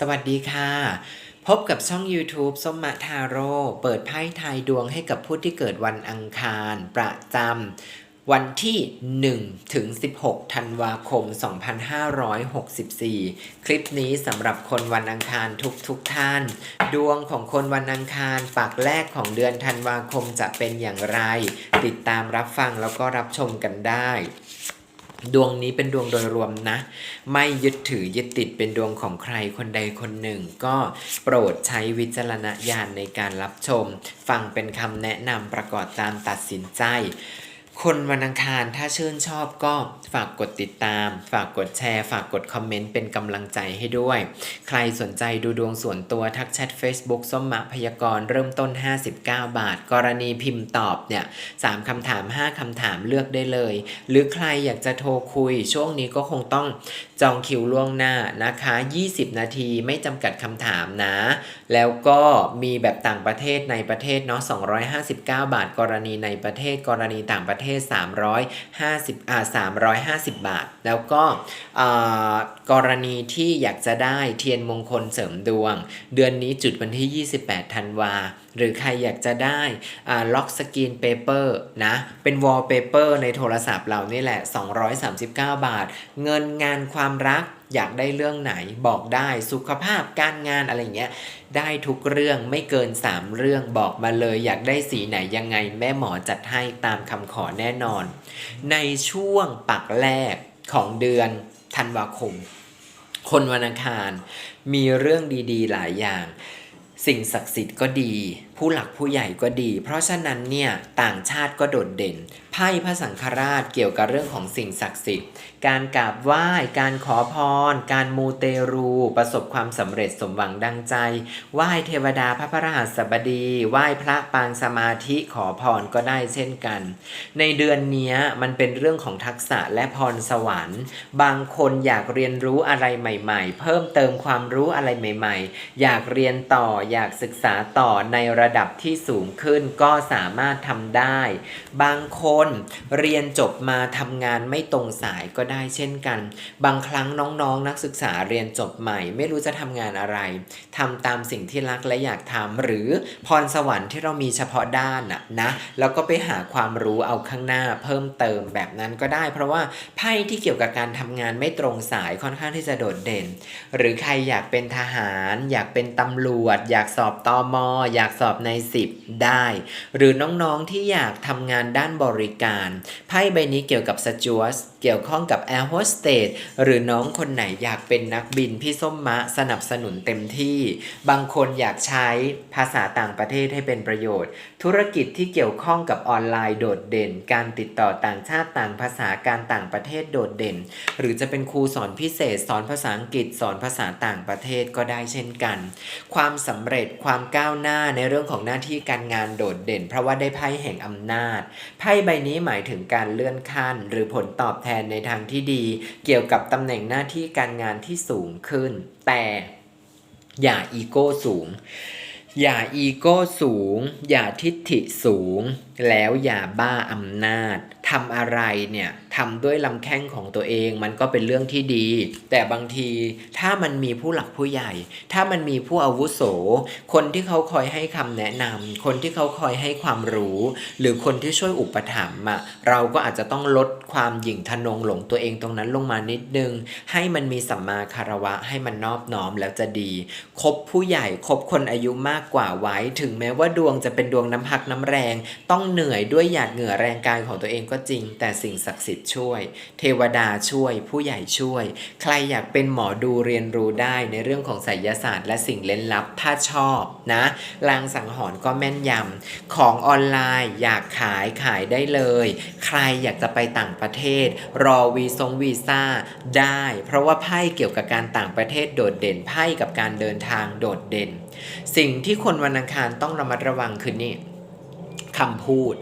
สวัสดีค่ะ พบกับช่อง YouTube ส้มมะทาโร่เปิดไพ่ทายดวงให้กับผู้ที่เกิดวันอังคาร ประจำวันที่ 1 ถึง 16 ธันวาคม 2564 คลิปนี้สำหรับคนวันอังคารทุกทุกท่าน ดวงของคนวันอังคารปักแรกของเดือนธันวาคมจะเป็นอย่างไร ติดตามรับฟังแล้วก็รับชมกันได้ ดวงนี้เป็นดวงโดยรวมนะ ไม่ยึดถือยึดติดเป็นดวงของใครคนใดคนหนึ่ง ก็โปรดใช้วิจารณญาณในการรับชม ฟังเป็นคำแนะนำประกอบตามตัดสินใจ คนวันอังคารถ้าชื่นชอบก็ฝากกดติดตาม ฝากกดแชร์ ฝากกดคอมเมนต์เป็นกำลังใจให้ด้วย ใครสนใจดูดวงส่วนตัวทักแชท Facebook ส้มมะพยากรณ์เริ่มต้น 59 บาท กรณีพิมพ์ตอบเนี่ย3คำถาม 5คำถามเลือกได้เลย หรือใครอยากจะโทรคุย ช่วงนี้ก็คงต้องจองคิวล่วงหน้านะคะ 20 นาทีไม่จำกัดคำถามนะ แล้วก็มีแบบต่างประเทศในประเทศเนาะ259 บาท กรณีในประเทศกรณีต่างประเทศ350อ่า350 บาท แล้วก็กรณีที่อยากจะได้เทียนมงคลเสริมดวง เดือนนี้จุดวันที่ 28 ธันวา หรือใครอยากจะได้ล็อกสกรีนเปเปอร์นะเป็นวอลเปเปอร์ในโทรศัพท์เรานี่แหละ 239 บาท เงินงานความรักอยากได้เรื่องไหนบอกได้สุขภาพการงานอะไรเงี้ยได้ทุกเรื่องไม่เกิน 3 เรื่องบอกมาเลยอยากได้สีไหนยังไงแม่หมอจัดให้ตามคำขอแน่นอน ในช่วงปักแรกของเดือนธันวาคม คนวันอังคารมีเรื่องดีๆ หลายอย่าง สิ่งศักดิ์สิทธิ์ก็ดีผู้หลักผู้ใหญ่ก็ดี เพราะฉะนั้นเนี่ยต่างชาติก็โดดเด่น ไพ่พระสังฆราชเกี่ยวกับเรื่องของสิ่งศักดิ์สิทธิ์ การกราบไหว้ การขอพร การมูเตรู ประสบความสำเร็จสมหวังดังใจ ไหว้เทวดาพระพระหัสบดี ไหว้พระปางสมาธิขอพรก็ได้เช่นกัน ในเดือนนี้มันเป็นเรื่องของทักษะและพรสวรรค์ บางคนอยากเรียนรู้อะไรใหม่ ๆ เพิ่มเติมความรู้อะไรใหม่ ๆ อยากเรียนต่ออยากศึกษาต่อในระระดับที่สูงขึ้นก็สามารถทำได้ บางคนเรียนจบมาทำงานไม่ตรงสายก็ได้เช่นกัน บางครั้งน้องๆนักศึกษาเรียนจบใหม่ ไม่รู้จะทำงานอะไรทำตามสิ่งที่รักและอยากทำหรือพรสวรรค์ที่เรามีเฉพาะด้านน่ะนะแล้วก็ไปหาความรู้เอาข้างหน้าเพิ่มเติมแบบนั้นก็ได้ เพราะว่าไพ่ที่เกี่ยวกับการทำงานไม่ตรงสายค่อนข้างที่จะโดดเด่น หรือใครอยากเป็นทหาร อยากเป็นตำรวจ อยากสอบตอมออยากสอบในสิบได้ หรือน้องๆที่อยากทำงานด้านบริการ ไพ่ใบนี้เกี่ยวกับสจวส เกี่ยวข้องกับแอร์โฮสเตสหรือน้องคนไหนอยากเป็นนักบินพี่ส้มมะสนับสนุนเต็มที่ บางคนอยากใช้ภาษาต่างประเทศให้เป็นประโยชน์ ธุรกิจที่เกี่ยวข้องกับออนไลน์โดดเด่น การติดต่อต่างชาติต่างภาษาการต่างประเทศโดดเด่น หรือจะเป็นครูสอนพิเศษ สอนภาษาอังกฤษ สอนภาษาต่างประเทศก็ได้เช่นกัน ความสำเร็จความก้าวหน้าในเรื่องของหน้าที่การงานโดดเด่น เพราะว่าได้ไพ่แห่งอำนาจไพ่ใบนี้หมายถึงการเลื่อนขั้น หรือผลตอบแทนในทางที่ดี เกี่ยวกับตำแหน่งหน้าที่การงานที่สูงขึ้น แต่อย่าอีโก้สูง อย่าอีโก้สูง อย่าทิฐิสูง แล้วอย่าบ้าอำนาจทำอะไรเนี่ย ทำด้วยลำแข้งของตัวเอง มันก็เป็นเรื่องที่ดี แต่บางทีถ้ามันมีผู้หลักผู้ใหญ่ ถ้ามันมีผู้อาวุโส คนที่เขาคอยให้คำแนะนำคนที่เขาคอยให้ความรู้ หรือคนที่ช่วยอุปถัมภ์อะเราก็อาจจะต้องลดความหยิ่งทะนงหลงตัวเองตรงนั้นลงมานิดนึง ให้มันมีสัมมาคารวะให้มันนอบน้อมแล้วจะดี คบผู้ใหญ่คบคนอายุมากกว่าไว้ ถึงแม้ว่าดวงจะเป็นดวงน้ำพักน้ำแรง ต้องเหนื่อยด้วยหยาดเหงื่อแรงกายของตัวเองก็จริง แต่สิ่งศักดิ์สิทธิช่วย เทวดาช่วย ผู้ใหญ่ช่วย ใครอยากเป็นหมอดูเรียนรู้ได้ในเรื่องของไสยศาสตร์และสิ่งเล่นลับถ้าชอบนะลางสังหรณ์ก็แม่นยำของออนไลน์อยากขายขายได้เลย ใครอยากจะไปต่างประเทศ รอวีซงวีซ่าได้ เพราะว่าไพ่เกี่ยวกับการต่างประเทศโดดเด่นไพ่กับการเดินทางโดดเด่น สิ่งที่คนวันอังคารต้องระมัดระวังคือนี่คำพูด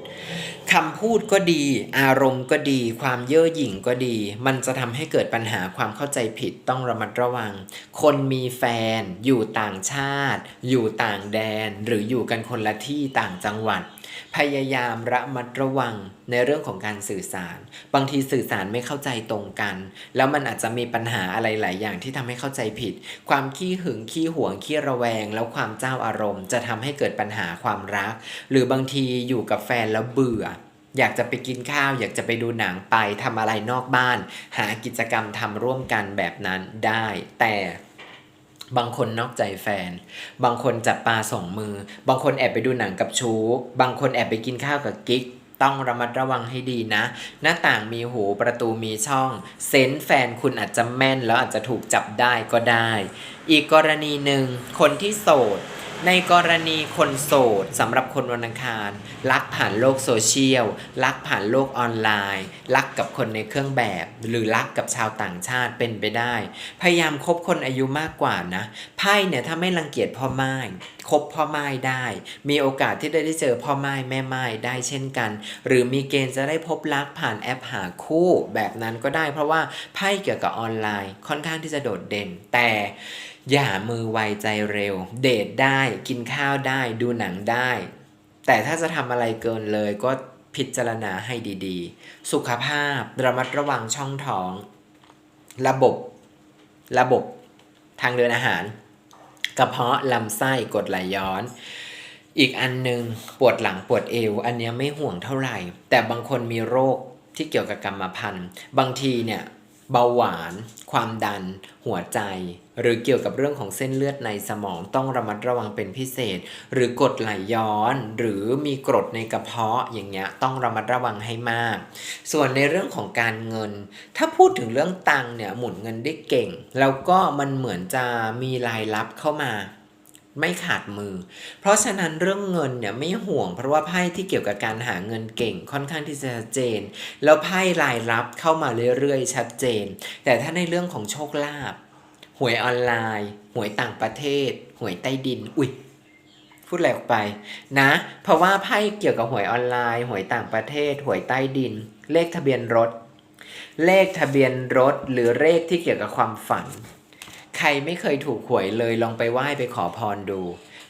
คำพูดก็ดี อารมณ์ก็ดี ความเย่อหยิ่งก็ดี มันจะทำให้เกิดปัญหาความเข้าใจผิดต้องระมัดระวัง คนมีแฟน อยู่ต่างชาติ อยู่ต่างแดน หรืออยู่กันคนละที่ต่างจังหวัดพยายามระมัดระวังในเรื่องของการสื่อสาร บางทีสื่อสารไม่เข้าใจตรงกัน แล้วมันอาจจะมีปัญหาอะไรหลายอย่างที่ทำให้เข้าใจผิด ความขี้หึงขี้หวงขี้ระแวง แล้วความเจ้าอารมณ์ จะทำให้เกิดปัญหาความรัก หรือบางทีอยู่กับแฟนแล้วเบื่ออยากจะไปกินข้าว อยากจะไปดูหนังไปทำอะไรนอกบ้าน หากิจกรรมทำร่วมกันแบบนั้นได้ แต่ บางคนนอกใจแฟน บางคนจับปลาสองมือ บางคนแอบไปดูหนังกับชู้ บางคนแอบไปกินข้าวกับกิ๊ก ต้องระมัดระวังให้ดีนะ หน้าต่างมีหูประตูมีช่อง เซนส์แฟนคุณอาจจะแม่นแล้วอาจจะถูกจับได้ก็ได้ อีกกรณีหนึ่งคนที่โสด ในกรณีคนโสดสำหรับคนวันอังคาร รักผ่านโลกโซเชียล รักผ่านโลกออนไลน์ รักกับคนในเครื่องแบบ หรือรักกับชาวต่างชาติเป็นไปได้ พยายามคบคนอายุมากกว่านะไพ่เนี่ยถ้าไม่รังเกียจพ่อไม้คบพ่อไม้ได้ มีโอกาสที่ได้ได้เจอพ่อไม้แม่ไม้ได้เช่นกัน หรือมีเกณฑ์จะได้พบรักผ่านแอปหาคู่แบบนั้นก็ได้ เพราะว่าไพ่เกี่ยวกับออนไลน์ค่อนข้างที่จะโดดเด่นแต่ อย่ามือไวใจเร็ว เดทได้กินข้าวได้ดูหนังได้ แต่ถ้าจะทำอะไรเกินเลยก็พิจารณาให้ดีๆ สุขภาพระมัดระวังช่องท้อง ระบบ ระบบทางเดินอาหาร กระเพาะลำไส้กรดไหลย้อน อีกอันหนึงปวดหลังปวดเอว อันนี้ไม่ห่วงเท่าไหร่ แต่บางคนมีโรคที่เกี่ยวกับกรรมพันธุ์ บางทีเนี่ย เบาหวาน ความดัน หัวใจ หรือเกี่ยวกับเรื่องของเส้นเลือดในสมองต้องระมัดระวังเป็นพิเศษ หรือกรดไหลย้อน หรือมีกรดในกระเพาะอย่างเงี้ยต้องระมัดระวังให้มาก ส่วนในเรื่องของการเงิน ถ้าพูดถึงเรื่องตังเนี่ยหมุนเงินได้เก่ง แล้วก็มันเหมือนจะมีรายรับเข้ามา ไม่ขาดมือ เพราะฉะนั้นเรื่องเงินเนี่ยไม่ห่วง เพราะว่าไพ่ที่เกี่ยวกับการหาเงินเก่งค่อนข้างที่จะชัดเจน แล้วไพ่รายรับเข้ามาเรื่อยๆ ชัดเจน แต่ถ้าในเรื่องของโชคลาภหวยออนไลน์ หวยต่างประเทศ หวยใต้ดิน อุ๊ยพูดอะไรออกไปนะ เพราะว่าไพ่เกี่ยวกับหวยออนไลน์ หวยต่างประเทศ หวยใต้ดิน เลขทะเบียนรถ เลขทะเบียนรถ หรือเลขที่เกี่ยวกับความฝัน ใครไม่เคยถูกหวยเลยลองไปไหว้ไปขอพรดู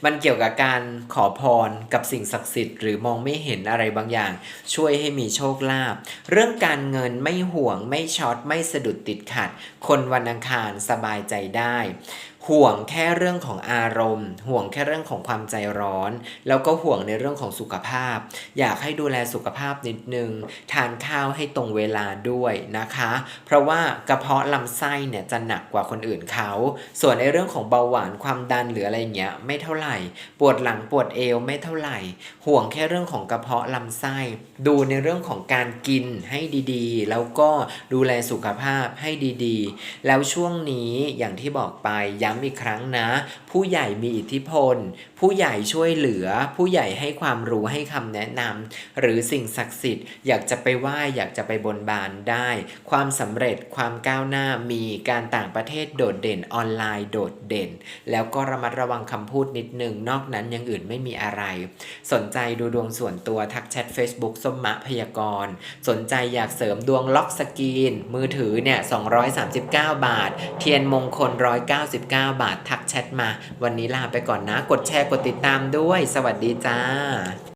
มันเกี่ยวกับการขอพรกับสิ่งศักดิ์สิทธิ์หรือมองไม่เห็นอะไรบางอย่าง ช่วยให้มีโชคลาภเรื่องการเงินไม่ห่วงไม่ช็อตไม่สะดุดติดขัด คนวันอังคารสบายใจได้ ห่วงแค่เรื่องของอารมณ์ ห่วงแค่เรื่องของความใจร้อน แล้วก็ห่วงในเรื่องของสุขภาพ อยากให้ดูแลสุขภาพนิดนึง ทานข้าวให้ตรงเวลาด้วยนะคะ เพราะว่ากระเพาะลำไส้เนี่ยจะหนักกว่าคนอื่นเขา ส่วนในเรื่องของเบาหวานความดันหรืออะไรเงี้ยไม่เท่าไหร่ ปวดหลังปวดเอวไม่เท่าไหร่ ห่วงแค่เรื่องของกระเพาะลำไส้ ดูในเรื่องของการกินให้ดีๆ แล้วก็ดูแลสุขภาพให้ดีๆ แล้วช่วงนี้อย่างที่บอกไปย้ำอีกครั้งนะ ผู้ใหญ่มีอิทธิพล ผู้ใหญ่ช่วยเหลือ ผู้ใหญ่ให้ความรู้ให้คำแนะนำหรือสิ่งศักดิ์สิทธิ์อยากจะไปไหว้อยากจะไปบนบานได้ ความสำเร็จความก้าวหน้ามีการต่างประเทศโดดเด่นออนไลน์โดดเด่น แล้วก็ระมัดระวังคำพูดนิดนึง นอกนั้นยังอื่นไม่มีอะไร สนใจดูดวงส่วนตัวทักแชท Facebook ส้มมะพยากรณ์สนใจอยากเสริมดวงล็อกสกรีน มือถือเนี่ย 239 บาท เทียนมงคล 199 บาท ทักแชทมา วันนี้ลาไปก่อนนะ กดแชร์กดติดตามด้วย สวัสดีจ้า